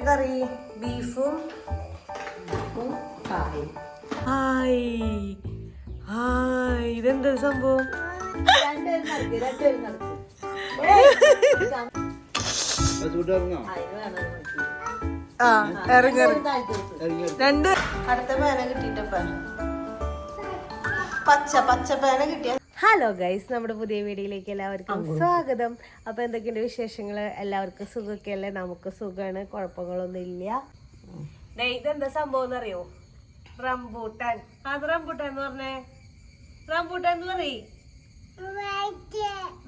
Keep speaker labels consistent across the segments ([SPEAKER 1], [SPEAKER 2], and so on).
[SPEAKER 1] കറി? ബീഫും
[SPEAKER 2] കായും
[SPEAKER 1] hi. Hi. ഇതെന്താ സംഭവം? ആ ഇറങ്ങറി രണ്ട് അടുത്ത പേന കിട്ടിട്ടപ്പ പച്ച പച്ച പേന കിട്ടിയ ഹലോ ഗൈസ് നമ്മുടെ പുതിയ വീഡിയോയിലേക്ക് എല്ലാവർക്കും സ്വാഗതം. അപ്പൊ എന്തൊക്കെയുണ്ട് വിശേഷങ്ങൾ എല്ലാവർക്കും സുഖമൊക്കെ അല്ലേ നമുക്ക് സുഖമാണ്. കുഴപ്പങ്ങളൊന്നും ഇല്ല ഇതെന്താ സംഭവം എന്നറിയോ? റംബൂട്ടാൻ. അത് റംബൂട്ടാൻ എന്ന് പറഞ്ഞേ? റംബൂട്ടാൻ എന്ന് പറയ്.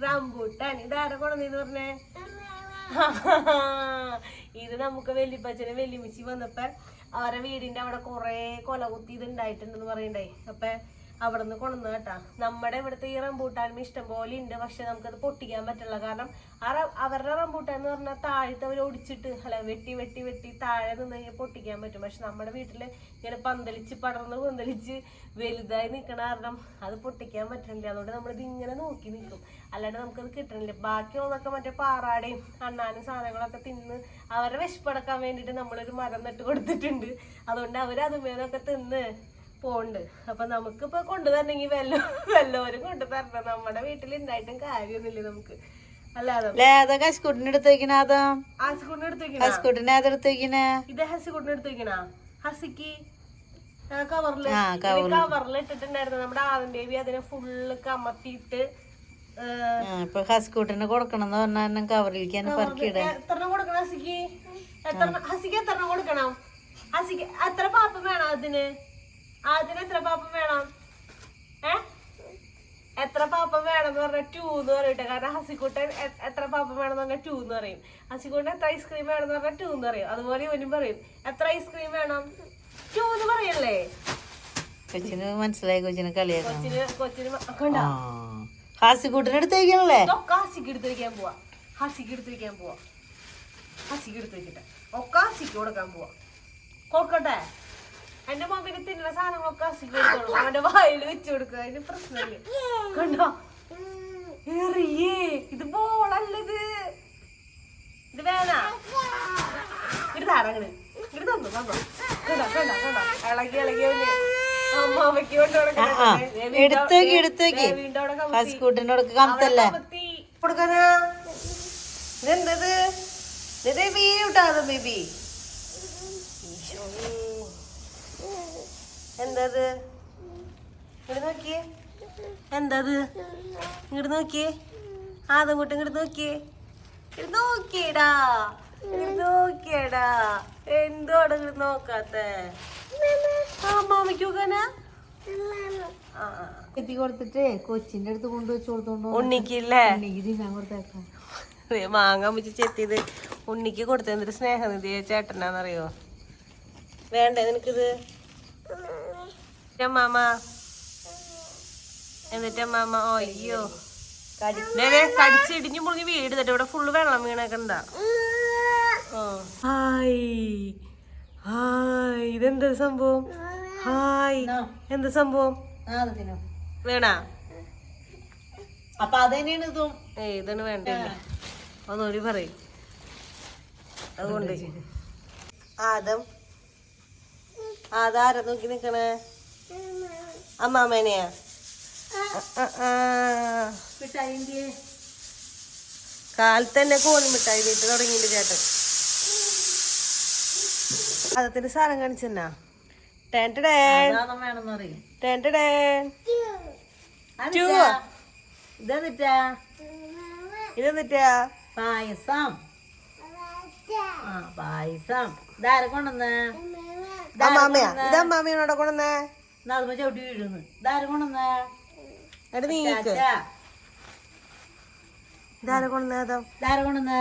[SPEAKER 1] റംബൂട്ടാൻ. ഇതാരെ കൊണ്ടെന്ന് പറഞ്ഞേ? ഇത് നമുക്ക് വെല്ലിപ്പച്ചന് വെല്ലിമിച്ചി വന്നപ്പോ അവരെ വീടിന്റെ അവിടെ കൊറേ കൊല കുത്തി ഇത് ഉണ്ടായിട്ടുണ്ടെന്ന് പറയണ്ടേ? അപ്പൊ അവിടെ നിന്ന് കൊണ്ടുവന്നു കേട്ടാ. നമ്മുടെ ഇവിടുത്തെ ഈ റംബൂട്ടാനും ഇഷ്ടം പോലെ ഉണ്ട്. പക്ഷെ നമുക്കത് പൊട്ടിക്കാൻ പറ്റില്ല. കാരണം ആ അവരുടെ റംബൂട്ടാൻ എന്ന് പറഞ്ഞാൽ താഴത്തെ അവർ ഒടിച്ചിട്ട് അല്ല വെട്ടി വെട്ടി വെട്ടി താഴെ നിന്ന് കഴിഞ്ഞാൽ പൊട്ടിക്കാൻ പറ്റും. പക്ഷെ നമ്മുടെ വീട്ടിൽ ഇങ്ങനെ പന്തലിച്ച് പടർന്ന് പന്തലിച്ച് വലുതായി നിൽക്കണ കാരണം അത് പൊട്ടിക്കാൻ പറ്റണില്ല അതുകൊണ്ട് നമ്മളിത് ഇങ്ങനെ നോക്കി നിൽക്കും. അല്ലാണ്ട് നമുക്കത് കിട്ടണില്ല. ബാക്കിയുള്ളതൊക്കെ മറ്റേ പാറാടയും അണ്ണാനും സാധനങ്ങളൊക്കെ തിന്ന് അവരെ വിശപ്പടക്കാൻ വേണ്ടിയിട്ട് നമ്മളൊരു മരം നട്ട് കൊടുത്തിട്ടുണ്ട്. അതുകൊണ്ട് അവർ അതുമേതൊക്കെ തിന്ന് പോണ്ട് അപ്പൊ നമുക്കിപ്പോ കൊണ്ടുതരണമെങ്കിൽ വല്ല വല്ലവരും കൊണ്ടുതരണം നമ്മുടെ വീട്ടിൽ ഉണ്ടായിട്ടും കാര്യമൊന്നുമില്ല നമുക്ക്. അല്ലാതെ
[SPEAKER 2] ലേതാ കശുക്കുട്ടിന് എടുത്ത് വെക്കണ അതോ?
[SPEAKER 1] ആസിക്കുട്ടിനെ എടുത്ത് വെക്കണ
[SPEAKER 2] കശുക്കുട്ടിനെ അതെടുത്ത് വെക്കണേ
[SPEAKER 1] ഇത് ഹസിക്കുട്ടിനെ എടുത്ത് വെക്കണ ഹസിക്ക് കവറിൽ ഇട്ടിട്ടുണ്ടായിരുന്നു. നമ്മുടെ ആദം ബേബി അതിനെ ഫുള്ള് കമത്തിയിട്ട് ഏഹ്,
[SPEAKER 2] ആ ഇപ്പൊ കശുക്കുട്ടിന് കൊടുക്കണം എന്ന് പറഞ്ഞാൽ കവറിലേക്ക് തന്നെ പറക്കിയിട
[SPEAKER 1] എത്രണ്ണം കൊടുക്കണം ഹസിക്ക്? എത്ര ഹസിക്ക് എത്രണ്ണം കൊടുക്കണം? ഹസിക്ക് എത്ര പാപ്പം വേണം അതിന്? അതിന് എത്ര പാപ്പം വേണം? ഏ? എത്ര പാപ്പം വേണം എന്ന് പറഞ്ഞാൽ ടൂ എന്ന് പറയട്ടെ. കാരണം ഹസിക്കുട്ടൻ എത്ര പാപ്പം വേണം എന്ന് പറഞ്ഞാൽ ടൂ എന്ന് പറയും. ഹസിക്കുട്ടൻ എത്ര ഐസ്ക്രീം വേണം എന്ന് പറഞ്ഞാൽ ടൂ എന്ന് പറയും. അതുപോലെ ഇവനും പറയും എത്ര ഐസ്ക്രീം വേണം? ടൂ എന്ന് പറയല്ലേ?
[SPEAKER 2] കൊച്ചിന് മനസ്സിലായി കൊച്ചിന് കളിയാക്കണം
[SPEAKER 1] കൊച്ചിന് കൊച്ചിന്
[SPEAKER 2] ഹാസിക്കൂട്ടിന്
[SPEAKER 1] എടുത്തേക്കാണല്ലേ? ഹാസിക്ക് എടുത്തിരിക്കാൻ പോവാ. ഹസിക്ക് എടുത്തിരിക്കാൻ പോവാ. ഹസിക്ക് എടുത്ത് വെക്കട്ടെ. ഒക്കെ ഹസിക്ക് കൊടുക്കാൻ പോവാ. കൊടുക്കട്ടെ? എന്റെ മമ്മിന് തിന്നുന്ന സാധനങ്ങളൊക്കെ അസുഖം അവന്റെ വായിൽ വെച്ചു കൊടുക്കുക. അതിന് പ്രശ്നമില്ല. കണ്ടോ? എറിയേ. ഇത് ബോളല്ലത് ഇത്? വേണ? ഇത് താരങ്ങൾ ഇത് തന്നു തന്നോ. കണ്ടോ കണ്ടോ കണ്ടോ? ഇളകി ഇളകി അമ്മാവയ്ക്ക്
[SPEAKER 2] കമത്തല്ലേ?
[SPEAKER 1] കൊടുക്കാനാ? ഇതെന്തത് ഇത്? ബേബി എന്തത്? ഇങ്ങോട്ട് നോക്കിയേ എന്തത്? ഇങ്ങോട്ട് നോക്കിയേ ആദ്യം ഇങ്ങോട്ട് ഇങ്ങോട്ട് നോക്കിയേ ഇങ്ങോട്ട് നോക്കിയടാ. ഇങ്ങോട്ട് നോക്കിയടാ. എന്തോടെ ഇങ്ങോട്ട് നോക്കാത്ത? ആ നോക്കാനാ?
[SPEAKER 2] എത്തി കൊടുത്തിട്ട് കൊച്ചിന്റെ അടുത്ത് കൊണ്ടുവച്ച് കൊടുത്തോണ്ടോ
[SPEAKER 1] ഉണ്ണിക്കില്ലേ?
[SPEAKER 2] ഇത് ഞാൻ കൊടുത്തേക്കാം.
[SPEAKER 1] ദേ മാങ്ങ മുച്ച് ചെത്തിയത് ഉണ്ണിക്ക് കൊടുത്തത് സ്നേഹനിധി ചേട്ടനാന്നറിയോ? വേണ്ടേ നിനക്കിത്? മാമ എന്നിട്ട് മാമ ഓ അയ്യോ. ദേ, ദേ, കടിച്ചിടിഞ്ഞു മുറിഞ്ഞ് വീട് തട്ടെ ഇവിടെ ഫുള്ള് വെള്ളം വീണേക്കണ്ട ഹായ്. ഹായ്. ഇതെന്താ സംഭവം? ഹായ്. എന്താ സംഭവം?
[SPEAKER 2] വേണ
[SPEAKER 1] വേണാ?
[SPEAKER 2] അപ്പൊ അതന്നെയാണ് ഇതും.
[SPEAKER 1] ഏ ഇതാണ് വേണ്ട ഒന്നുകൂടി പറയും. അതുകൊണ്ട്. ആദം ആധാര നോക്കി നിക്കണേ? അമ്മാമേനെയാ. കാലത്ത് തന്നെ കോണി മിഠായി വീട്ട് തുടങ്ങിയിട്ട് ചേട്ടൻ? അതത്തിന്റെ സാധനം കാണിച്ചെന്നാ.
[SPEAKER 2] ഇതെന്നിട്ടാ
[SPEAKER 1] ഇതെന്നിട്ടാ
[SPEAKER 2] പായസം. ആ പായസം. ഇതാരെ കൊണ്ടുവന്നേ?
[SPEAKER 1] അമ്മാമയാ. ഇത് അമ്മാമയാണോടെ കൊണ്ടുവന്നേ
[SPEAKER 2] നാളുമ്പോ ചവിട്ടി വീഴുന്നു. ഇതാരെ കൊണ്ടുവന്ന്?
[SPEAKER 1] എടാ നീക്ക്.
[SPEAKER 2] ചാച്ചാ.
[SPEAKER 1] ഇതാരെ കൊണ്ടുവന്നേ അതോ?
[SPEAKER 2] ഇതാരെ കൊണ്ടുവന്ന്?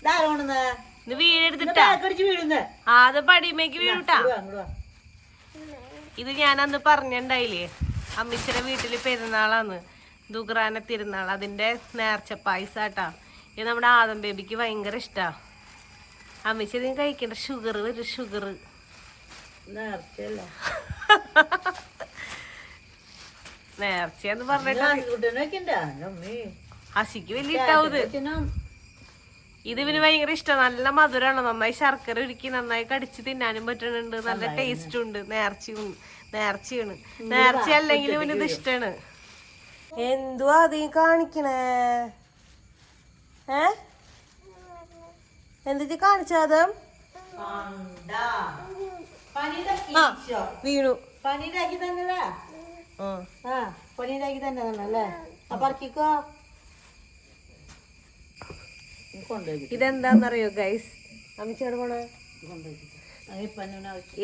[SPEAKER 2] ഇതാരെ കൊണ്ടുവന്ന്?
[SPEAKER 1] ഇത് വീടെടുത്തിട്ടാ.
[SPEAKER 2] കടിച്ചു വീഴുന്നു.
[SPEAKER 1] ആദ്യം പടിമേക്ക് വീഴുട്ടാ ഇത് ഞാൻ അന്ന് പറഞ്ഞിണ്ടായില്ലേ? അമ്മിച്ചിടെ വീട്ടിൽ പെരുന്നാളാന്ന്. ദുഗ്രാന തിരുന്നാൾ. അതിന്റെ നേർച്ച പായസാട്ടാ. ഇത് നമ്മുടെ ആദം ബേബിക്ക് ഭയങ്കര ഇഷ്ടാ. അമ്മിച്ചി കഴിക്കണ്ട കഴിക്കേണ്ട ഷുഗർ വരും ഷുഗർ
[SPEAKER 2] നേർച്ചയല്ല?
[SPEAKER 1] നേർച്ചയെന്ന് പറഞ്ഞിട്ട് ഹസിക്ക് വലിയ ഇട്ടാവത് ഇത് ഇവന് ഭയങ്കര ഇഷ്ടം. നല്ല മധുരമാണ് നന്നായി ശർക്കര ഉരുക്കി നന്നായി കടിച്ച് തിന്നാനും പറ്റുന്നുണ്ട്. നല്ല ടേസ്റ്റ് ഉണ്ട്. നേർച്ചയും നേർച്ചയാണ്. നേർച്ച അല്ലെങ്കിൽ ഇവന് ഇത് ഇഷ്ടമാണ് എന്തുവാ അതീ കാണിക്കണേ? ഏ? എന്തിട്ട് കാണിച്ചത്? ആ വീണു.
[SPEAKER 2] പണിയിലാക്കി തന്നതാ?
[SPEAKER 1] ആ.
[SPEAKER 2] ആ പണിയിലാക്കി തന്നെ അല്ലേ? അപ്പൊ ഇറക്കിക്കോ കൊണ്ടുപോയി
[SPEAKER 1] ഇതെന്താന്നറിയോ ഗൈസ് അമ്മച്ചോട് പോണേ?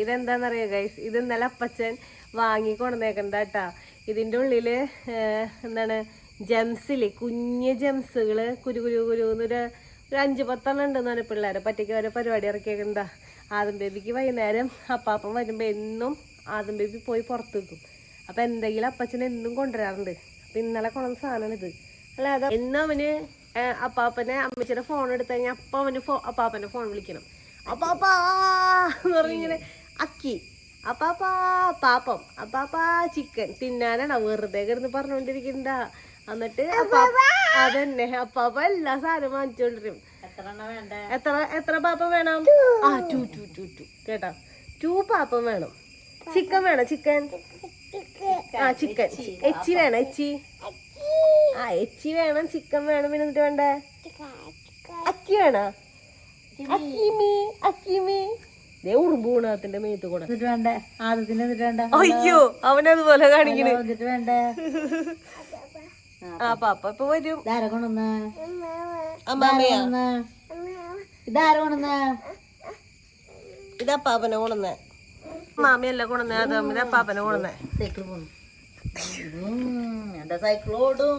[SPEAKER 1] ഇതെന്താന്നറിയോ ഗൈസ് ഇത് ഇന്നലെ അപ്പച്ചൻ വാങ്ങി കൊണ്ടുവന്നേക്കണ്ട കേട്ടാ ഇതിന്റെ ഉള്ളിൽ എന്താണ് ജംസിൽ കുഞ്ഞ് ജംസുകൾ കുരു കുരു കുരു എന്നൊരു ഒരു അഞ്ച് പത്തെണ്ണം ഉണ്ടെന്നാണ് പിള്ളേരെ പറ്റിക്ക് ഓരോ പരിപാടി ഇറക്കിയേക്കണ്ട ആദം ബേബിക്ക് വൈകുന്നേരം അപ്പാപ്പൻ വരുമ്പോൾ എന്നും ആദം ബേബി പോയി പുറത്ത് വെക്കും അപ്പം എന്തെങ്കിലും അപ്പച്ചൻ എന്നും കൊണ്ടുവരാറുണ്ട്. അപ്പം ഇന്നലെ കൊണ്ടുവന്ന സാധനമാണ് ഇത് അല്ല അതാ എന്നും അവന് അപ്പാപ്പനെ അമ്മച്ചിയുടെ ഫോൺ എടുത്തു കഴിഞ്ഞാൽ അപ്പം അവന് ഫോ അപ്പാപ്പന്റെ ഫോൺ വിളിക്കണം. അപ്പാപ്പാ എന്ന് പറഞ്ഞിങ്ങനെ അക്കി. അപ്പാപ്പാ പാപ്പം അപ്പാപ്പാ ചിക്കൻ തിന്നാനാണ്? വെറുതെ കിടന്ന് പറഞ്ഞുകൊണ്ടിരിക്കണ്ട എന്നിട്ട് അതന്നെ. അപ്പാപ്പ എല്ലാ സാധനവും വാങ്ങിച്ചോണ്ടിരും.
[SPEAKER 2] എത്ര
[SPEAKER 1] എത്ര പാപ്പം വേണം? ആ ടു ടു ടു ടു. കേട്ടോ. ടു പാപ്പം വേണം. ചിക്കൻ വേണം? ചിക്കൻ? ആ ചിക്കൻ. എച്ചി. വേണം? എച്ചി? ആ എച്ചി വേണം. ചിക്കൻ വേണം. പിന്നെ എന്നിട്ട് വേണ്ടേ? അക്കി വേണോ? അക്കിമി അക്കിമി. ദേ ഉറുമ്പ് ഗുണത്തിന്റെ മേത്ത് കൂടെ.
[SPEAKER 2] എന്നിട്ട് വേണ്ടേ? ആദ്യത്തിന് എന്നിട്ട് വേണ്ടേ?
[SPEAKER 1] അയ്യോ അവനതുപോലെ കാണിക്കണേ.
[SPEAKER 2] എന്നിട്ട് വേണ്ടേ
[SPEAKER 1] ആ പാപ്പ ഇപ്പൊ വരും.
[SPEAKER 2] കൊണ്ടുവന്ന?
[SPEAKER 1] അമ്മാമയാ.
[SPEAKER 2] ഇതാരെ കൊണ്ടുവന്ന
[SPEAKER 1] ഇതാ പാപ്പനെ കൊണ്ടുവന്നേ മാമിയല്ല കൊണ്ടുവന്നേ അത് ഇതാ പാപ്പനെ കൊണ്ടുവന്നേ
[SPEAKER 2] സൈക്കിൾ പോന്നു എന്റെ സൈക്കിൾ ഓടും?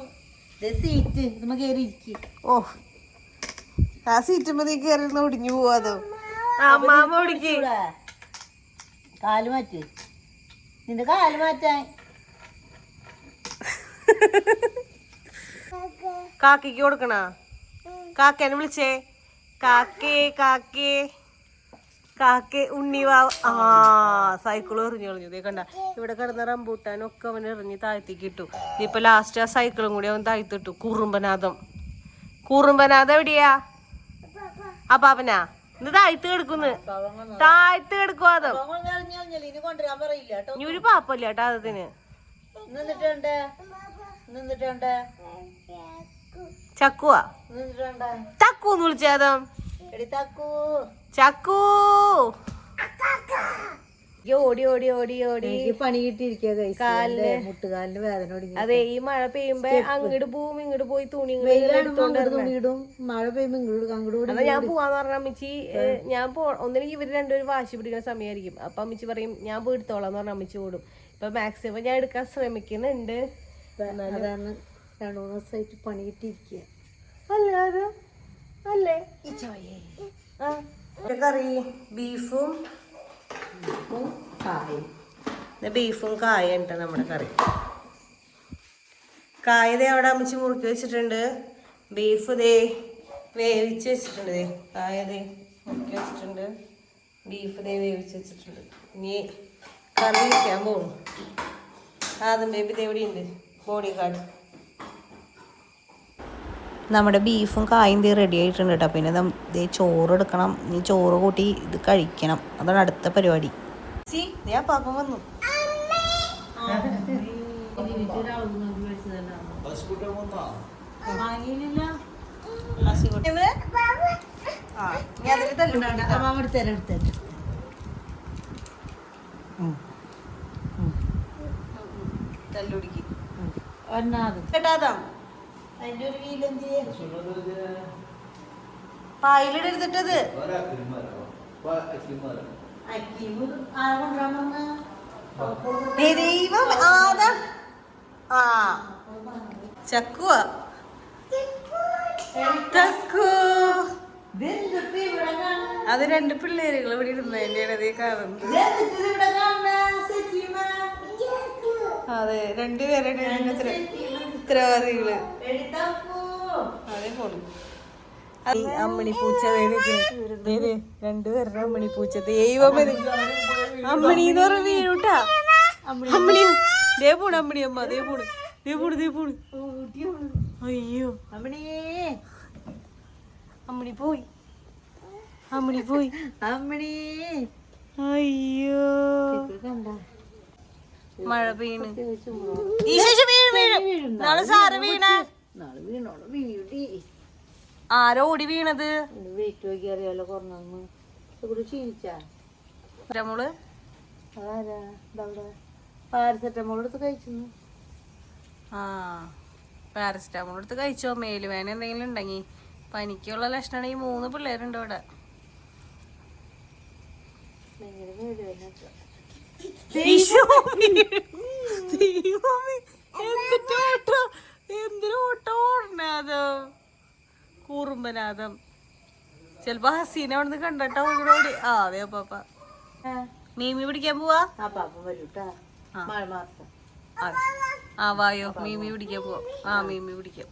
[SPEAKER 2] സീറ്റ്. നമ്മ കയറി ഇരിക്കും.
[SPEAKER 1] ഓ ആ സീറ്റ് മതി കയറി ഒടിഞ്ഞു പോവാതോ
[SPEAKER 2] കാൽ മാറ്റി. നിന്റെ കാൽ മാറ്റാൻ.
[SPEAKER 1] കാക്കിക്ക് കൊടുക്കണ? കാക്കേനെ വിളിച്ചേ? കാക്കേ കാക്കേ. കാക്കേ ഉണ്ണിവാവ് ആ സൈക്കിൾ എറിഞ്ഞു കളഞ്ഞു ദേ കണ്ട ഇവിടെ കിടന്ന റംബൂട്ടാനൊക്കെ അവൻ എറിഞ്ഞ് താഴ്ത്തിക്ക് ഇട്ടു. ഇപ്പൊ ലാസ്റ്റ് ആ സൈക്കിളും കൂടി അവൻ താഴ്ത്തിട്ടു കുറുമ്പനാഥം. കുറുമ്പനാഥം എവിടെയാ? ആ പാപ്പനാ ഇത് താഴ്ത്ത് കിടക്കുന്നു. താഴ്ത്ത് കിടക്കുവാ അതം.
[SPEAKER 2] ഇനി
[SPEAKER 1] ഒരു പാപ്പല്ല അതത്തിന്
[SPEAKER 2] നിന്നിട്ടുണ്ട്. വേണ്ടേ നിന്നിട്ട് വേണ്ടേ
[SPEAKER 1] ചക്കുവാ?
[SPEAKER 2] നിന്നിട്ട്
[SPEAKER 1] എന്ന് വിളിച്ചേതം ചക്കു. തക്കൂ ഓടി ഓടി ഓടി ഓടി.
[SPEAKER 2] എനിക്ക് പണി കിട്ടിയിരിക്കുക
[SPEAKER 1] കാലിന്
[SPEAKER 2] മുട്ടുകാലിന് വേദന
[SPEAKER 1] അതെ ഈ മഴ പെയ്യുമ്പോ അങ്ങോട്ട് പോവും ഇങ്ങോട്ട് പോയി തുണി
[SPEAKER 2] തുണിയിടും മഴ പെയ്യുമ്പോ ഇങ്ങോട്ട് അങ്ങോട്ട്
[SPEAKER 1] അപ്പൊ ഞാൻ പോവാന്ന് പറഞ്ഞ അമ്മച്ചി ഞാൻ പോ ഒന്നിനെങ്കിൽ ഇവർ രണ്ടുപേരും വാശി പിടിക്കുന്ന സമയമായിരിക്കും. അപ്പൊ അമ്മച്ചി പറയും ഞാൻ പോയി എടുത്തോളാം എന്ന് പറഞ്ഞ അമ്മച്ചി ഓടും. ഇപ്പൊ മാക്സിമം ഞാൻ എടുക്കാൻ ശ്രമിക്കുന്നുണ്ട്.
[SPEAKER 2] രണ്ടു മൂന്ന് ദിവസമായിട്ട് പണി കിട്ടിയിരിക്കുക
[SPEAKER 1] അല്ലാതെ അല്ലേ? ആ. കറി ബീഫും
[SPEAKER 2] കായും.
[SPEAKER 1] ബീഫും കായ ഉണ്ട് നമ്മുടെ കറി. കായ ദേ അവിടെ അമ്മച്ചി മുറുക്കി വെച്ചിട്ടുണ്ട്. ബീഫ് ദേ വേവിച്ച് വെച്ചിട്ടുണ്ട് ദേ. കായ ദേ മുറുക്കി വെച്ചിട്ടുണ്ട്. ബീഫ് ദേ വേവിച്ച് വെച്ചിട്ടുണ്ട്. ഇനി കറി വയ്ക്കാൻ പോകും ആദ്യം ബേബി ദേ ഇവിടെ ഉണ്ട് ബോഡി ഗാർഡ്.
[SPEAKER 2] നമ്മുടെ ബീഫും കായും തീ റെഡി ആയിട്ടുണ്ട് കേട്ടോ പിന്നെ ദം ദേ ചോറ് എടുക്കണം നീ ചോറ് കൂട്ടി ഇത് കഴിക്കണം അതാണ് അടുത്ത പരിപാടി
[SPEAKER 1] പാപ്പ വന്നു ആ നീ കേട്ടാതാ പായിലിടരുതിട്ടത് ദൈവം ആദം ആ. ചക്കുവാ. ചക്കു. അത് രണ്ട് പിള്ളേരുകൾ ഇവിടെ ഇരുന്നതിന്റെ അതേ കാണുന്നത്. അതെ രണ്ടുപേരുടെ ഉത്തരവാദികൾ. അതേ പോണു അമ്മണി പൂച്ച രണ്ടുപേരുടെ അമ്മണി പൂച്ച ദൈവം അമ്മണി എന്ന് പറഞ്ഞ വീണുട്ടാ. അമ്മണി. ദേ പോണ് അമ്മണി അമ്മ. ദേ പോണു. ദേ പോണ് ദേ പോണ്. അയ്യോ. അമ്മണി. പോയി. അമ്മണി പോയി.
[SPEAKER 3] അമ്മണി.
[SPEAKER 1] അയ്യോ.
[SPEAKER 3] കണ്ട.
[SPEAKER 1] മഴ വീഴും വീഴും. നാളെ സാറ് വീണ? ആരോ ഓടി വീണത്?
[SPEAKER 3] പാരസെറ്റമോൾ എടുത്ത് കഴിച്ചു
[SPEAKER 1] ആ പാരസിറ്റാമോൾ എടുത്ത് കഴിച്ചോ? മേലുവേന എന്തെങ്കിലും ഉണ്ടെങ്കിൽ പനിക്കുള്ള ലക്ഷണമാണ് ഈ മൂന്ന് പിള്ളേരുണ്ട് ഇവിടെ.
[SPEAKER 3] ഭയങ്കര വേദന
[SPEAKER 1] ദൈവമേ, എന്തിന്റെ me. എന്തിന് ഓട്ടം? ഓടനാദം കൂറുമ്പനാദം ചെലപ്പോ ഹസീന അവിടുന്ന് കണ്ടട്ടോ ഓടി. ആ അതെ പാപ്പ മീമി പിടിക്കാൻ പോവാ?
[SPEAKER 3] ആ
[SPEAKER 1] വായോ. മീമി പിടിക്കാൻ പോവാ. ആ മീമി പിടിക്കാം.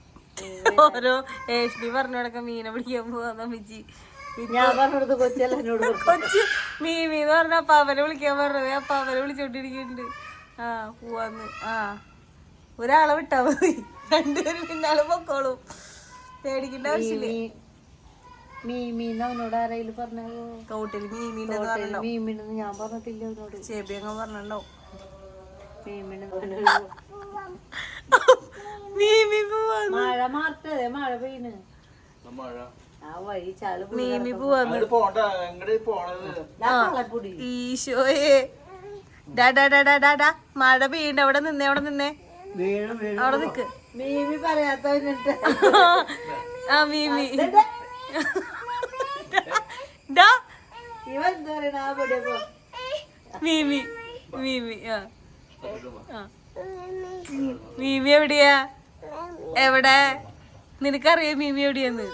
[SPEAKER 1] ഓരോ ഏഷ്ണി പറഞ്ഞു കിടക്ക മീനെ പിടിക്കാൻ പോവാ അമ്മച്ചി.
[SPEAKER 3] ഞാൻ പറഞ്ഞത് കൊച്ചല്ല എന്നോട്.
[SPEAKER 1] കൊച്ചു മീമി എന്ന് പറഞ്ഞ വിളിക്കാൻ പറഞ്ഞത്. അപ്പാവനെ വിളിച്ചോണ്ടിരിക്കുന്നുണ്ട്. ആ പോവാന്ന്. ആ. ഒരാളെ വിട്ടാ മതി. രണ്ടുപേരും പിന്നാളെ പൊക്കോളും. പേടിക്കേണ്ട ആവശ്യമില്ല.
[SPEAKER 3] മീമി മീമീന്ന് അവനോട് ആരെങ്കിലും പറഞ്ഞോ
[SPEAKER 1] മീമിണ്ടെന്ന്
[SPEAKER 3] മീമിനെന്ന് ഞാൻ പറഞ്ഞിട്ടില്ല അവനോട്.
[SPEAKER 1] ചേബി അങ്ങ് പറഞ്ഞോ
[SPEAKER 3] മീമിന്
[SPEAKER 1] മീമി പോവാന്ന്.
[SPEAKER 3] മഴ മാറ്റേ മഴ പെയ്യുന്നു
[SPEAKER 4] മഴ.
[SPEAKER 1] മീമി പോവാന്ന് ഈശോയെ. ഡാ ഡാ ഡാ ഡാ ഡാ ഡാ. മഴ പെയ്യണ്ട അവിടെ നിന്നേ അവിടെ നിന്നേ.
[SPEAKER 4] വീണ് വീണ്
[SPEAKER 1] അവിടെ നിക്ക്.
[SPEAKER 3] മീമി പറയാത്ത
[SPEAKER 1] ആ മീമി. മീമി മീമി ആ. മീമി എവിടെയാ? എവിടെ? നിനക്കറിയാം മീമി എവിടെയെന്ന്.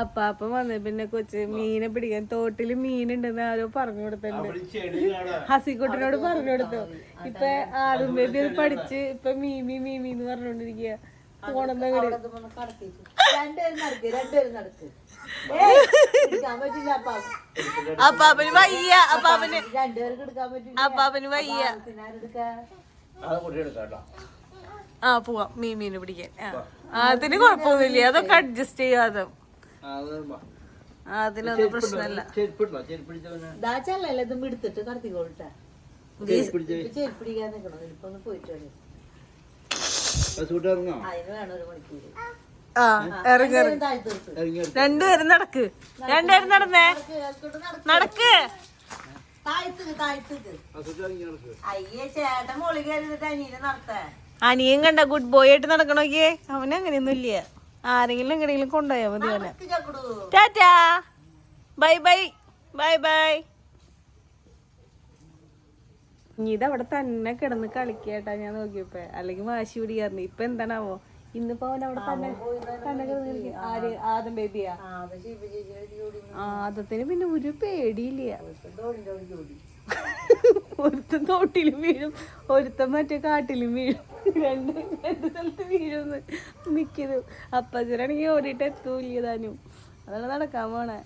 [SPEAKER 3] അപ്പ
[SPEAKER 1] അപ്പം വന്ന പിന്നെ കൊച്ച് മീനെ പിടിക്കാൻ തോട്ടിൽ മീനുണ്ടെന്ന് ആരോ പറഞ്ഞു കൊടുത്തിട്ടുണ്ട്. ഹസിക്കുട്ടിനോട് പറഞ്ഞു കൊടുത്തു. ഇപ്പൊ ആദ്യം ബേബി അത് പഠിച്ച് ഇപ്പൊ മീമി മീമി എന്ന് പറഞ്ഞോണ്ടിരിക്കുക പോണെന്ന അപ്പാപ്പന് വയ്യ അപ്പാപ്പന് അപ്പാപ്പന് വയ്യ.
[SPEAKER 3] ആരെടുക്കാ
[SPEAKER 4] പോവാ മീൻ മീന്
[SPEAKER 1] ആ പോവാം. മീമീനെ പിടിക്കാൻ. ആ. അതിന് കുഴപ്പമൊന്നുമില്ല. അതൊക്കെ അഡ്ജസ്റ്റ് ചെയ്യാതെ
[SPEAKER 4] ആ.
[SPEAKER 1] അതിനൊന്നും പ്രശ്നമല്ല.
[SPEAKER 3] എടുത്തിട്ട് നിക്കണം? ഇപ്പൊ ഒന്ന് പോയിട്ട് വരും.
[SPEAKER 4] സൂട്ട് ഇറങ്ങോ
[SPEAKER 3] അതിന് വേണം ഒരു മണിക്കൂർ.
[SPEAKER 1] ആ ഇറങ്ങി ഇറങ്ങി. രണ്ടുപേരും നടക്ക്. രണ്ടുപേരും നടന്നേ. നടക്ക്.
[SPEAKER 3] അയ്യേ ചേട്ടൻ മോളി കയറിട്ട് അനിയനെ നടത്തേ.
[SPEAKER 1] അനിയൻ കണ്ട ഗുഡ് ബോയ് ആയിട്ട് നടക്കണോക്കിയേ അവന് അങ്ങനെയൊന്നും ഇല്ല. ആരെങ്കിലും എങ്ങനെയെങ്കിലും കൊണ്ടുപോയാ മതി അവനെ. Tata. Bye bye. Bye bye. ഇനി ഇതവിടെ തന്നെ കിടന്ന് കളിക്കേട്ടാ ഞാൻ നോക്കിയപ്പോ. അല്ലെങ്കിൽ വാശി പിടിക്കാറുണ്ട് ഇപ്പൊ എന്താണാവോ? ഇന്നിപ്പോ അവിടെ തന്നെ തന്നെ ആര് ആദം ബേബിയാ? ആദത്തിന് പിന്നെ ഒരു പേടിയില്ല. ഒരുത്തൻ തോട്ടിലും വീഴും ഒരുത്തൻ മറ്റേ കാട്ടിലും വീഴും. രണ്ട് രണ്ട് സ്ഥലത്ത് വീഴും നിക്കുന്നു അപ്പച്ചനാണെങ്കിൽ ഓടിയിട്ട് എത്തൂല്ല താനും അതാണ് നടക്കാൻ പോണേ.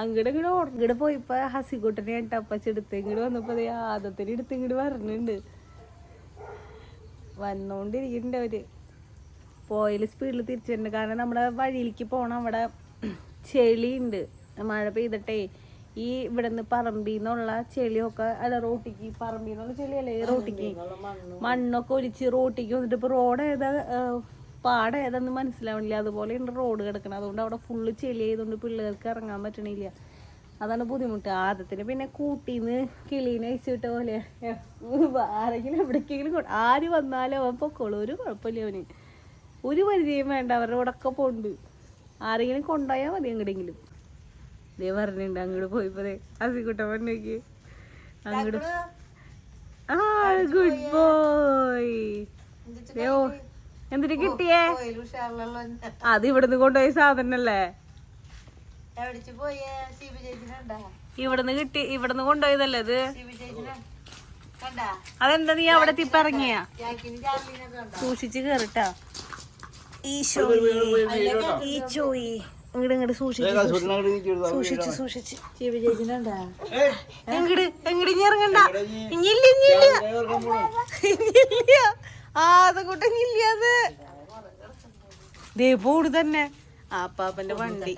[SPEAKER 1] അങ്ങോട്ട് ഇങ്ങോട്ട് ഇങ്ങോട്ട് പോയിപ്പോ ഹസിക്കുട്ടനെ ആയിട്ട് അപ്പച്ചെടുത്ത് ഇങ്ങോട്ട് വന്നപ്പോ ആദത്തിന് എടുത്ത് ഇങ്ങോട്ട് വരണുണ്ട്. വന്നോണ്ടിരിക്കുന്നുണ്ട് അവർ. പോയാൽ സ്പീഡിൽ തിരിച്ചു വരുന്നുണ്ട് കാരണം നമ്മുടെ വഴിയിലേക്ക് പോകണം അവിടെ ചെളിയുണ്ട്. മഴ പെയ്തിട്ടേ ഈ ഇവിടെ നിന്ന് പറമ്പിന്നുള്ള ചെളിയൊക്കെ അല്ല റോട്ടിക്ക് പറമ്പിന്നുള്ള ചെളിയല്ലേ? ഈ റോട്ടിക്ക് മണ്ണൊക്കെ ഒലിച്ച് റോട്ടിക്ക് വന്നിട്ട് ഇപ്പൊ റോഡ് ഏതാ പാട ഏതാന്ന് മനസ്സിലാവണില്ല. അതുപോലെയുണ്ട് റോഡ് കിടക്കണം അതുകൊണ്ട് അവിടെ ഫുള്ള് ചെളി ആയതുകൊണ്ട് പിള്ളേർക്ക് ഇറങ്ങാൻ പറ്റണില്ല. അതാണ് ബുദ്ധിമുട്ട്. ആദ്യത്തിന് പിന്നെ കൂട്ടിന്ന് കിളീനെ അയച്ചിട്ട പോലെ. ആരെങ്കിലും എവിടേക്കെങ്കിലും ആര് വന്നാലും അവൻ പൊക്കോളൂ. ഒരു കുഴപ്പമില്ല അവന്. ഒരു പരിചയം വേണ്ട അവരുടെ കൂടെ ഒക്കെ പോണ്ട്. ആരെങ്കിലും കൊണ്ടുപോയാൽ മതി എങ്ങടെങ്കിലും. ഇതേ പറഞ്ഞിട്ടുണ്ട് അങ്ങോട്ട് പോയിപ്പോ അസിക്കുട്ട പറഞ്ഞേക്ക് അങ്ങോട്ട് ആ ഗുഡ് ബോയ് ഓ എന്തിനു കിട്ടിയേ? അത് ഇവിടുന്ന് കൊണ്ടുപോയ സാധനല്ലേ? ഇവിടുന്ന് കിട്ടി ഇവിടുന്ന് കൊണ്ടുപോയതല്ലേ ഇത്? അതെന്താ നീ അവിടെ തിപ്പിറങ്ങിയാ? സൂക്ഷിച്ച് കേറിട്ടാ. ഈശോയി സൂക്ഷിച്ച് സൂക്ഷിച്ച് സൂക്ഷിച്ച് എങ്ങട്? എങ്ങട് ഇനി ഇറങ്ങണ്ട. ആ അത്. പോണ് തന്നെ. ആ അപ്പാപ്പന്റെ വണ്ടി.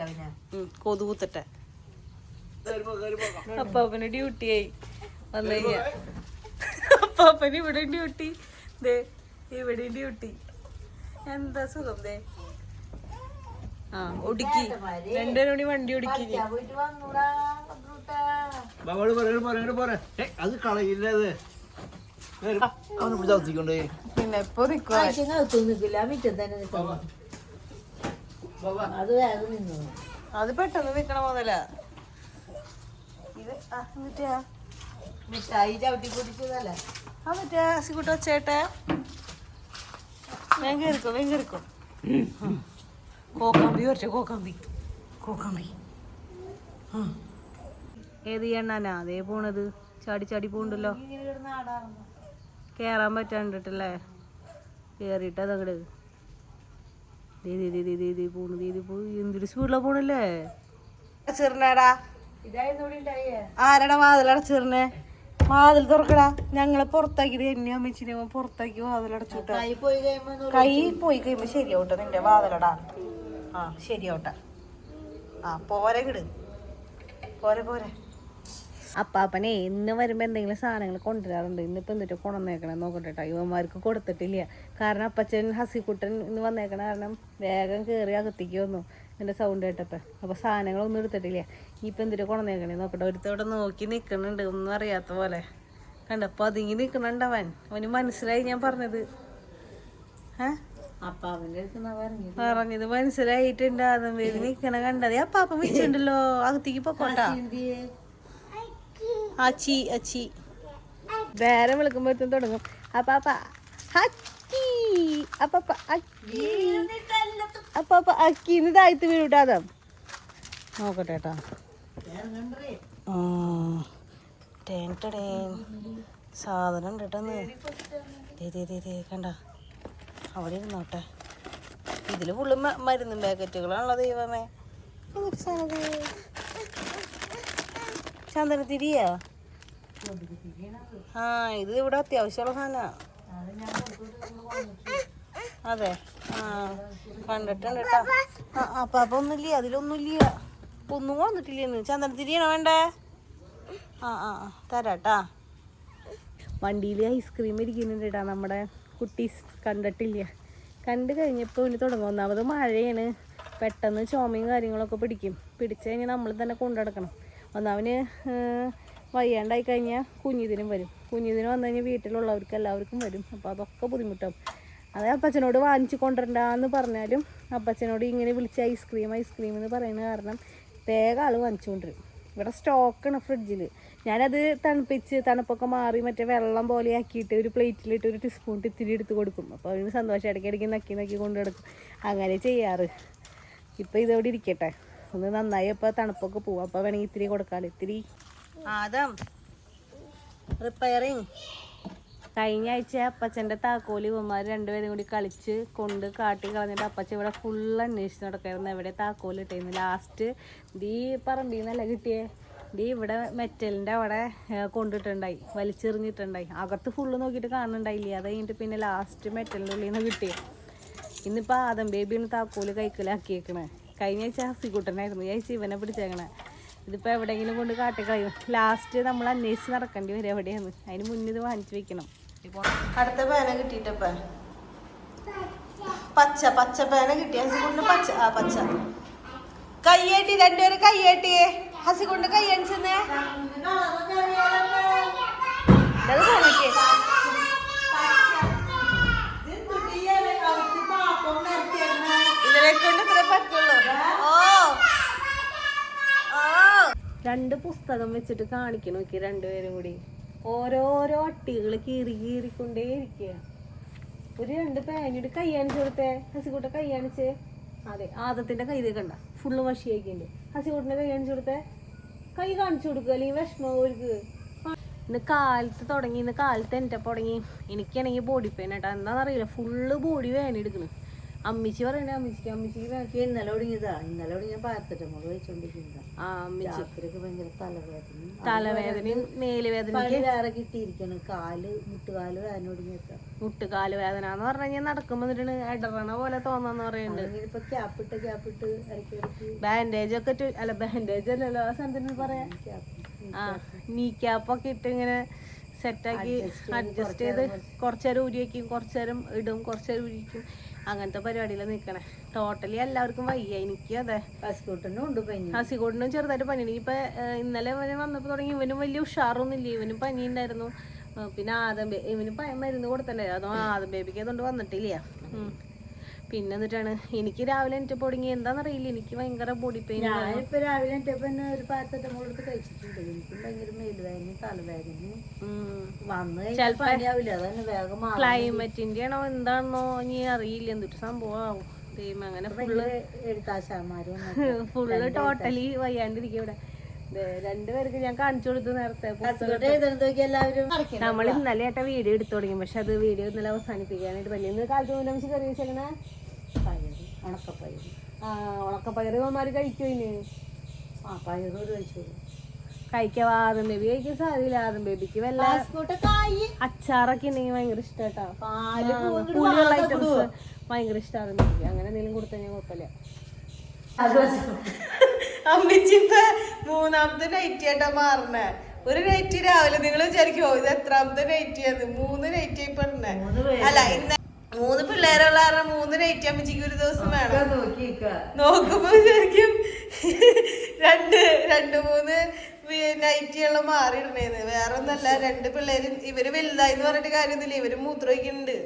[SPEAKER 1] കൊതുകൂത്തട്ടെ അപ്പാപ്പന് ഡ്യൂട്ടി ഡ്യൂട്ടിയായി വന്നു. കഴിഞ്ഞാ അപ്പാപ്പന് ഇവിടെ ഡ്യൂട്ടി. ദേ ഇവിടെ ഡ്യൂട്ടി. എന്താ സുഖം ദേ? ആ ഒടുക്കി. രണ്ടുപേരും കൂടി വണ്ടി ഒടുക്കി
[SPEAKER 4] ബാബോട് പറയണ പറയണ പറ അത് കളയില്ല അത്. അവനെ പിടിച്ച് അവസ്ഥിക്കൊണ്ടേ
[SPEAKER 1] പിന്നെ ഇപ്പൊ നിക്കുവാ
[SPEAKER 2] ആഴ്ചക്കകത്ത് നിൽക്കില്ല മിറ്റം തന്നെ അത്
[SPEAKER 1] അത് പെട്ടെന്ന് നിക്കണ മുതല. ഇത് ആ എന്നിട്ടാ
[SPEAKER 2] മിഠായി ചവിട്ടി പൊടിച്ചതല്ലേ?
[SPEAKER 1] ആ മറ്റേ സിക്കുട്ട ചേട്ടെ വേഗം കയറിക്കോ വേഗം കയറിക്കോ കോക്കാമ്പി കുറച്ച് കോക്കാമ്പി കോക്കാമ്പി ആ. ഏത് എണ്ണാനാ? അതേ പോണത്. ചാടി ചാടി പോണ്ടല്ലോ. കേറാൻ പറ്റാണ്ടിട്ടല്ലേ? കേറിയിട്ട് അതങ്ങട് ദേ ദേ ദേ ദേ ദേ ദേ പോണു ദേ ദേ പോയി എന്തൊരു സ്പീഡിലാ പോണല്ലേ? ചെറുനാടാ. ആരടാ അടച്ചിരുന്നേ വാതിൽ തുറക്കടാ. ഞങ്ങളെ പുറത്താക്കിയത് എന്നെ അമ്മച്ചിനെ പുറത്താക്കി വാതിൽ അടച്ചുവിട്ടാ
[SPEAKER 2] കൈ പോയി കഴിയുമ്പോ
[SPEAKER 1] ശരിയാവട്ടെ നിന്റെ വാതിലടാ. ആ ശരിയാവട്ടെ. ആ പോരെ കിട് പോരെ പോരെ. അപ്പാപ്പനെ ഇന്ന് വരുമ്പോ എന്തെങ്കിലും സാധനങ്ങൾ കൊണ്ടുവരാറുണ്ട്. ഇന്നിപ്പോ എന്നിട്ട് കൊണ്ടുവന്നേക്കണേ നോക്കട്ടെ യുവന്മാർക്ക് കൊടുത്തിട്ടില്ല. കാരണം അപ്പച്ചൻ ഹസിക്കുട്ടൻ ഇന്ന് വന്നേക്കണ കാരണം വേഗം കയറി അകത്തേക്ക് വന്നു. എന്റെ സൗണ്ട് കേട്ടപ്പോ. അപ്പൊ സാധനങ്ങളൊന്നും എടുത്തിട്ടില്ല. ഇനിയിപ്പോ കൊണ കൊണ്ടുവന്നേക്കണേ? നോക്കട്ടെ ഒരുത്തവിടെ നോക്കി നിക്കണുണ്ട് ഒന്നും അറിയാത്ത പോലെ. കണ്ടപ്പോ അതിങ്ങി നിക്കണുണ്ട് അവൻ. അവന് മനസ്സിലായി ഞാൻ പറഞ്ഞത്.
[SPEAKER 2] പറഞ്ഞത്.
[SPEAKER 1] മനസ്സിലായിട്ടുണ്ട്. അതും വേദി നിക്കണ കണ്ടത്. ആ പാപ്പ വിളിച്ചിട്ടുണ്ടല്ലോ. അകത്തേക്ക് പൊക്കോട്ടാ? അച്ചി അച്ചി. വേറെ വിളിക്കുമ്പോഴത്തേക്കും തുടങ്ങും. അപ്പാപ്പ അക്കി അപ്പാപ്പ അക്കി അപ്പാപ്പ അക്കിന്ന് താഴ്ത്ത് വീഴൂട്ടാ നോക്കട്ടെ കേട്ടാ. ടേൻ ടടേൻ. സാധനം ഉണ്ട് കേട്ടോന്ന് ദേ ദേ ദേ ദേ കണ്ട. അവിടെ ഇരുന്നോട്ടെ ഇതിൽ ഫുള്ള് മരുന്നും പാക്കറ്റുകളാണല്ലോ ദൈവമേ. ചന്ദന? ചന്ദനത്തിരിയാ ആ ഇത് ഇവിടെ അത്യാവശ്യമുള്ള സാധന. അതെ. ആ കണ്ടിട്ടുണ്ട് കേട്ടോ അപ്പൊ അപ്പൊ ഒന്നുമില്ല അതിലൊന്നുമില്ല. ഒന്നും കൊണ്ടിട്ടില്ലെന്ന് ചന്ദനത്തിരിയാണോ വേണ്ടേ? ആ ആ തരാട്ടാ. വണ്ടിയിൽ ഐസ്ക്രീം ഇരിക്കുന്നുണ്ട് കേട്ടാ നമ്മുടെ കുട്ടീസ് കണ്ടിട്ടില്ല. കണ്ടു കഴിഞ്ഞപ്പോൾ ഇനി തുടങ്ങും. ഒന്നാമത് മഴയാണ്. പെട്ടെന്ന് ചുമയും കാര്യങ്ങളൊക്കെ പിടിക്കും. പിടിച്ചു കഴിഞ്ഞാൽ നമ്മൾ തന്നെ കൊണ്ടുനടക്കണം ഒന്നാമന് വയ്യാണ്ടായി കഴിഞ്ഞാൽ കുഞ്ഞിതിനും വരും. കുഞ്ഞിതിന് വന്നു കഴിഞ്ഞാൽ വീട്ടിലുള്ളവർക്ക് എല്ലാവർക്കും വരും. അപ്പോൾ അതൊക്കെ ബുദ്ധിമുട്ടാവും. അത് അപ്പച്ചനോട് വാങ്ങിച്ചു കൊണ്ടുവരണ്ടെന്ന് പറഞ്ഞാലും അപ്പച്ചനോട് ഇങ്ങനെ വിളിച്ച് ഐസ്ക്രീം ഐസ്ക്രീം എന്ന് പറയുന്ന കാരണം വേഗം ആൾ വാങ്ങിച്ചുകൊണ്ടിരും ഇവിടെ സ്റ്റോക്കാണ് ഫ്രിഡ്ജിൽ ഞാനത് തണുപ്പിച്ച് തണുപ്പൊക്കെ മാറി മറ്റേ വെള്ളം പോലെ ആക്കിയിട്ട് ഒരു പ്ലേറ്റിലിട്ട് ഒരു ടീസ്പൂൺ ഇത്തിരി എടുത്ത് കൊടുക്കും. അപ്പോൾ അതിന് സന്തോഷം ഇടയ്ക്കിടയ്ക്ക് നക്കി നക്കി കൊണ്ട് കൊടുക്കും അങ്ങനെ ചെയ്യാറ്. ഇപ്പോൾ ഇതോടെ ഇരിക്കട്ടെ. ഒന്ന് നന്നായി അപ്പോൾ തണുപ്പൊക്കെ പോവും. അപ്പോൾ വേണമെങ്കിൽ ഇത്തിരി കൊടുക്കാമല്ലോ ഇത്തിരി ആദം. റിപ്പയറിങ് കഴിഞ്ഞ ആഴ്ച അപ്പച്ചന്റെ താക്കോൽ ഇവന്മാർ രണ്ടുപേരും കൂടി കളിച്ച് കൊണ്ട് കാട്ടി കളഞ്ഞിട്ട് അപ്പച്ച ഇവിടെ ഫുൾ അന്വേഷിച്ച് നടക്കായിരുന്നു. എവിടെ താക്കോൽ ഇട്ടേന്ന്. ലാസ്റ്റ് ദീ പറമ്പിൽ നിന്നല്ല കിട്ടിയേ? ദീ ഇവിടെ മെറ്റലിന്റെ അവിടെ കൊണ്ടിട്ടുണ്ടായി. വലിച്ചെറിഞ്ഞിട്ടുണ്ടായി. അകത്ത് ഫുള്ള് നോക്കിയിട്ട് കാണുന്നുണ്ടായില്ല? അത് കഴിഞ്ഞിട്ട് പിന്നെ ലാസ്റ്റ് മെറ്റലിന്റെ ഉള്ളിൽ നിന്ന് കിട്ടിയത് ഇന്നിപ്പോൾ ആദം ബേബിയാണ് താക്കോൽ കൈക്കലാക്കിയേക്കണേ. കഴിഞ്ഞ ആഴ്ച ഹസിക്കുട്ടനായിരുന്നു ഈ ആഴ്ച ഇവനെ പിടിച്ചേക്കണേ. ഇതിപ്പോൾ എവിടെയെങ്കിലും കൊണ്ട് കാട്ടിക്കളയും ലാസ്റ്റ് നമ്മൾ അന്വേഷിച്ച് നടക്കേണ്ടി വരും എവിടെയാണ് അതിന് മുന്നിൽ ഇത് വാങ്ങിച്ചു വെക്കണം. അടുത്ത പേന കിട്ടിയിട്ടപ്പ. പച്ച പച്ച പേന കിട്ടി. ഹസിക്കുണ്ട് പച്ച ആ പച്ച. കയ്യേട്ടി രണ്ടുപേരും കയ്യേട്ടിയേ ഹസിക്കുണ്ട് കയ്യണിച്ചെന്നേ അത് കാണിക്കേ ഇതിനെ കൊണ്ട് ഇത്ര പറ്റുള്ളൂ. ഓ. രണ്ട് പുസ്തകം വെച്ചിട്ട് കാണിക്കണോക്കി രണ്ടുപേരും കൂടി. ഓരോരോ അട്ടികൾ കീറി കീറിക്കൊണ്ടേ ഇരിക്കുക ഒരു രണ്ട് പേനയുടെ കൈ അണിച്ച് കൊടുത്തേ? ഹസിക്കൂട്ട കൈ അണിച്ച് അതെ ആദത്തിന്റെ കൈ കണ്ട. ഫുള്ള് വഷിയാക്കിണ്ട് ഹസിക്കൂട്ടിന്റെ കൈ അണിച്ച് കൊടുത്തേ? കൈ കാണിച്ചു കൊടുക്കുക അല്ലെങ്കിൽ വിഷമം അവർക്ക് ഇന്ന് കാലത്ത് തുടങ്ങി ഇന്ന് കാലത്ത് എന്റെ തുടങ്ങി. എനിക്കാണെങ്കിൽ ബോഡി പെയിൻ കേട്ടോ എന്താണെന്നറിയില്ല. ഫുള്ള് ബോഡി വേന എടുക്കുന്നു അമ്മിച്ചി പറയണേ അമ്മിച്ചിക്ക് അമ്മിച്ചിക്ക്
[SPEAKER 3] ഇന്നലെ ഒടുങ്ങിയതാ. ഇന്നലെ ഒടുങ്ങിയ പാരസെറ്റമോൾ കഴിച്ചോണ്ടിരിക്കുന്നതാ
[SPEAKER 1] ആ അമ്മിച്ചി.
[SPEAKER 3] രാത്രിയൊക്കെ ഭയങ്കര തലവേദന
[SPEAKER 1] തലവേദനയും മേലുവേദന
[SPEAKER 3] വേറെ കിട്ടിയിരിക്കണ്. കാൽ മുട്ടുകാൽ വേദന ഒടുങ്ങിയൊക്കെ
[SPEAKER 1] മുട്ടുകാൽ വേദന എന്ന് പറഞ്ഞു കഴിഞ്ഞാൽ നടക്കുമ്പോ എന്നിട്ട് ഇടറണ പോലെ തോന്നാന്ന് പറയുന്നുണ്ട്
[SPEAKER 3] ഇപ്പൊ ക്യാപ്പിട്ട് ക്യാപ്പിട്ട് ഇറക്കി
[SPEAKER 1] ബാൻഡേജ് ഒക്കെ അല്ല ബാൻഡേജ് അല്ലല്ലോ ആ സാധനത്തിന് പറയാ. ആ നീ ക്യാപ്പൊക്കെ ഇട്ട് ഇങ്ങനെ സെറ്റാക്കി അഡ്ജസ്റ്റ് ചെയ്ത് കുറച്ചേരം ഊരി വയ്ക്കും കുറച്ചേരം ഇടും കുറച്ചേരം ഊരിക്കും അങ്ങനത്തെ പരിപാടിയിലാണ് നിൽക്കണേ ടോട്ടലി എല്ലാവർക്കും വയ്യ എനിക്ക് അതെ.
[SPEAKER 3] പസ്കൂട്ടനും ഉണ്ട് പനി.
[SPEAKER 1] ഹസിക്കോട്ടിനും ചെറുതായിട്ട് ഇപ്പൊ ഇന്നലെ ഇവന് വന്നപ്പോ തുടങ്ങി ഇവനും വലിയ ഉഷാറൊന്നുമില്ല. ഇവനും പനി ഉണ്ടായിരുന്നു. പിന്നെ ആദം ഇവന് മരുന്ന് കൊടുത്തല്ലേ? അതോ ആദം ബേബിക്ക് അതുകൊണ്ട് വന്നിട്ടില്ല. പിന്നെ എന്നിട്ടാണ്. എനിക്ക് രാവിലെ എന്നിട്ട് പൊടിങ്ങി. എന്താണെന്നറിയില്ല എനിക്ക് ഭയങ്കര ബോഡി പെയിൻ
[SPEAKER 3] ഞാനിപ്പോ രാവിലെ ഒരു പാരസെറ്റമോൾ എടുത്ത് കഴിച്ചിട്ടുണ്ട്. എനിക്കും ഭയങ്കര മേലുവേദനയും തലവേദനയും. വന്ന് കഴിഞ്ഞാൽ പനിയാവില്ല. അതന്നെ വേഗം മാറും.
[SPEAKER 1] ക്ലൈമറ്റിന്റെ ആണോ എന്താണെന്നോ ഇനി അറിയില്ല. എന്നിട്ട് സംഭവമാവും ദൈവം അങ്ങനെ ഫുള്ള് ഫുള്ള് ടോട്ടലി വയ്യാണ്ടിരിക്കും ഇവിടെ. രണ്ടുപേർക്ക് ഞാൻ കാണിച്ചു കൊടുത്തു നേരത്തെ നമ്മൾ ഇന്നലെ ആയിട്ട് വീഡിയോ എടുത്തു തുടങ്ങി. പക്ഷെ അത് വീഡിയോ ഇന്നലെ അവസാനിപ്പിക്കാനായിട്ട് പറ്റി. ഇന്ന് കാലത്ത് മുന്നേ ചെറിയ കറി വെച്ചേക്കണേ
[SPEAKER 3] പയറ് ഉണക്കപ്പയറ്.
[SPEAKER 1] ആ ഉണക്കപ്പയർ അവന്മാര് കഴിക്കുവിന്
[SPEAKER 3] ആ പയറ് കഴിച്ചു
[SPEAKER 1] കഴിക്കാൻ ആദം ബേബി കഴിക്കാൻ സാധ്യല്ല ആദം ബേബിക്ക് വല്ല അച്ചാറൊക്കെ ഉണ്ടെങ്കിൽ ഭയങ്കര ഇഷ്ടാട്ടോ.
[SPEAKER 3] പാൽ
[SPEAKER 1] പുളിയുള്ള ഐറ്റംസ് ഭയങ്കര ഇഷ്ടമാണ് ബേബി അങ്ങനെ എന്തെങ്കിലും കൊടുത്താൽ ഞാൻ കുഴപ്പമില്ല. അമ്മച്ചി ഇപ്പൊ മൂന്നാമത്തെ നൈറ്റ് ആയിട്ടാ മാറണേ. ഒരു നൈറ്റ് രാവിലെ നിങ്ങൾ വിചാരിക്കുമോ ഇത് എത്രാമത്തെ നൈറ്റ് ആണ് മൂന്ന് നൈറ്റ് ആയി പറഞ്ഞേ അല്ല ഇന്ന മൂന്ന് പിള്ളേരുള്ള കാരണം മൂന്ന് നൈറ്റ് അമ്മച്ചിക്ക് ഒരു ദിവസം വേണം. നോക്കുമ്പോ ശരിക്കും രണ്ട് രണ്ട് മൂന്ന് നൈറ്റിയുള്ള മാറിയിടണേന്ന്. വേറെ ഒന്നല്ല രണ്ട് പിള്ളേരും ഇവർ വലുതായി എന്ന് പറഞ്ഞിട്ട് കാര്യമൊന്നുമില്ല ഇവർ മൂത്രമൊഴിക്കുന്നുണ്ട്.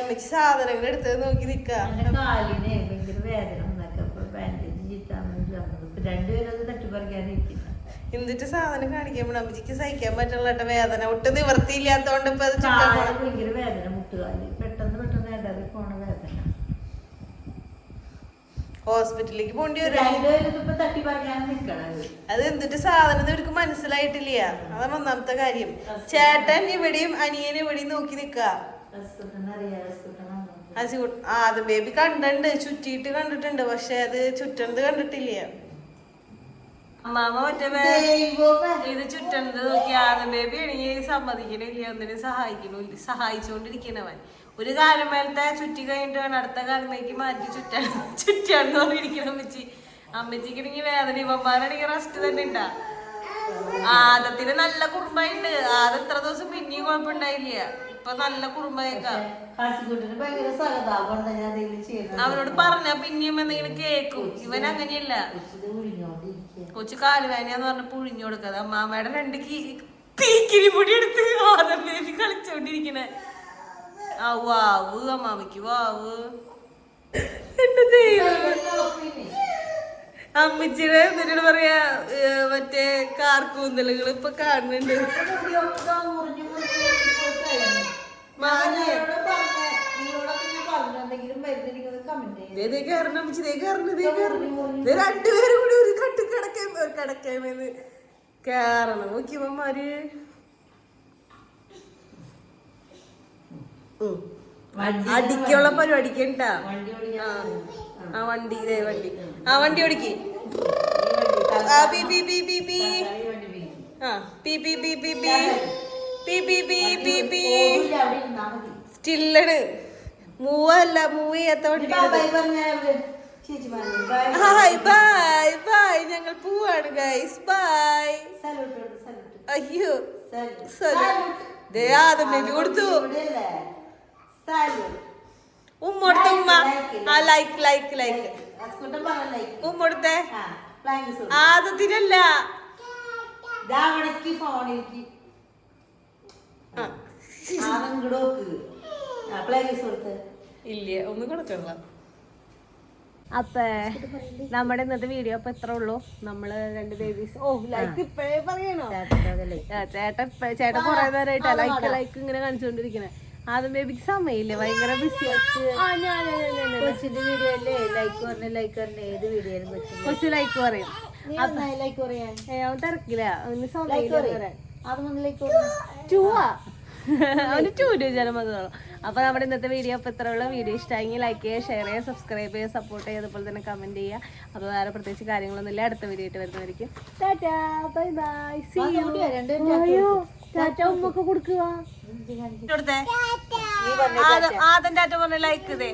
[SPEAKER 1] അമ്മച്ചി സാധനങ്ങൾ എടുത്തത് നോക്കി നിക്കാ. എന്നിട്ട് സാധനം കാണിക്കാൻ അമ്മച്ചിക്ക് സഹിക്കാൻ പറ്റുള്ള വേദന ഒട്ടും നിവർത്തിയില്ലാത്തോണ്ട് ഇപ്പൊ അത്
[SPEAKER 3] ഭയങ്കര വേദന മുട്ടുകാൽ പെട്ടെന്ന് പെട്ടെന്ന് ഇടറി പോണ വേദന
[SPEAKER 1] ഹോസ്പിറ്റലിലേക്ക് പോണ്ടി വരും. അത് എന്തിട്ട് സാധനം ഇവർക്ക് മനസ്സിലായിട്ടില്ല. അതാണ് ഒന്നാമത്തെ കാര്യം. ചേട്ടൻ ഇവിടെയും അനിയൻ ഇവിടെയും നോക്കി നിക്ക. ആദ്യം ബേബി കണ്ടിട്ടുണ്ട് ചുറ്റിയിട്ട് കണ്ടിട്ടുണ്ട് പക്ഷെ അത് ചുറ്റണത് കണ്ടിട്ടില്ല. അമ്മാമ മറ്റേ വേ- ഇത് ചുറ്റണത് നോക്കി ആദ്യം ബേബി ആണെങ്കിൽ സമ്മതിക്കണില്ല ഒന്നിനും സഹായിക്കണില്ല സഹായിച്ചുകൊണ്ടിരിക്കണവൻ ഒരു കാലം മേലത്തെ ചുറ്റി കഴിഞ്ഞിട്ട് വേണം അടുത്ത കാലത്തേക്ക് മാറ്റി ചുറ്റാൻ. ചുറ്റാണെന്ന് പറഞ്ഞിരിക്കണം അമ്മച്ചി. അമ്മച്ചിക്കാണെങ്കിൽ വേദന ഇവന്മാരാണെങ്കിൽ റെസ്റ്റ് തന്നെ ഉണ്ടാ ആദത്തിന് നല്ല കുടുംബമായിട്ട് ആദ എത്ര ദിവസം പിന്നെയും കുഴപ്പമുണ്ടായില്ല. ഇപ്പൊ നല്ല
[SPEAKER 3] ചെയ്യുന്നത്.
[SPEAKER 1] അവനോട് പറഞ്ഞ പിന്നെയും എന്തെങ്കിലും കേക്കും. ഇവൻ അങ്ങനെയല്ല. കൊച്ചു കാലുവേനയാന്ന് പറഞ്ഞ പുഴിഞ്ഞു കൊടുക്കാതെ അമ്മാമ്മയുടെ രണ്ട് കീ തീക്കിരി പൊടി എടുത്ത് ആദം കളിച്ചോണ്ടിരിക്കണേ. ആ വാവ് അമ്മാമിക്ക് വാവ്. അമ്മച്ചിയുടെ എന്നിട്ട് പറയാ മറ്റേ കാർ കൂന്തലുകൾ ഇപ്പൊ കാണുന്നുണ്ട്. രണ്ടുപേരും കൂടി ഒരു കട്ട് കിടക്കാൻ കിടക്കാമെന്ന്. കേറണം. നോക്കിയമ്മമാര് അടിക്കുള്ള പരിപാടിക്ക് ഉണ്ടാ ആ. വണ്ടി ഇതേ വണ്ടി. ആ വണ്ടി ഓടിക്ക്. സ്റ്റില്ലാണ്. മൂവ് അല്ല മൂവ് ചെയ്യാത്ത വണ്ടി ഹായ് ബൈ ബൈ ഞങ്ങൾ പോവാണ് ഗൈസ് ബൈ അയ്യോ. സോറി ദേ ആദ്യം കൊടുത്തു. चालेल उमोडते उम्मा ആ ലൈക്ക് ലൈക്ക് ലൈക്ക് ഹസ്കുട്ടൻ പറ
[SPEAKER 3] ലൈക്ക്
[SPEAKER 1] ആ
[SPEAKER 3] ആ ആ
[SPEAKER 1] ഇല്ല നമ്മുടെ ഇന്നത്തെ വീഡിയോ അപ്പൊ എത്ര ഉള്ളൂ? നമ്മൾ രണ്ട് ബേബീസ് ഓ ലൈക്ക് ഇപ്പഴേ പറയണോ? ചേട്ടൻ ചേട്ടൻ കൊറേ നേരമായിട്ടാ ലൈക്ക് ലൈക്ക് ഇങ്ങനെ കാണിച്ചുകൊണ്ടിരിക്കണേ ആദ്യം ബേബിക്ക് സമയമില്ല? ഭയങ്കര ബിസി.
[SPEAKER 3] കൊച്ചിന്റെ വീഡിയോ അല്ലേ? ലൈക്ക് പറഞ്ഞ ലൈക്ക് പറഞ്ഞ. ഏത്
[SPEAKER 1] ലൈക്ക് പറയും.
[SPEAKER 3] ലൈക്ക് പറയാൻ?
[SPEAKER 1] ഏ, അവൻ തിരക്കില്ല. അവന് സമയമില്ല അവന് ജനമതോളം അപ്പോൾ നമ്മുടെ ഇന്നത്തെ വീഡിയോ അപ്പൊ ഇത്രയുള്ള വീഡിയോ ഇഷ്ടമായെങ്കിൽ ലൈക്ക് ചെയ്യുക ഷെയർ ചെയ്യുക സബ്സ്ക്രൈബ് ചെയ്യുക സപ്പോർട്ട് ചെയ്യുക അതുപോലെ തന്നെ കമന്റ് ചെയ്യുക. അപ്പൊ വേറെ പ്രത്യേകിച്ച് കാര്യങ്ങളൊന്നും ഇല്ല അടുത്ത വീഡിയോ ആയിട്ട് വരുന്നതായിരിക്കും ടാറ്റാ ബൈ ബൈ സി യു കൊടുക്കുക
[SPEAKER 2] ആദ്യം ആദം ടാറ്റ പറഞ്ഞ ലൈക്ക് ഇതേ.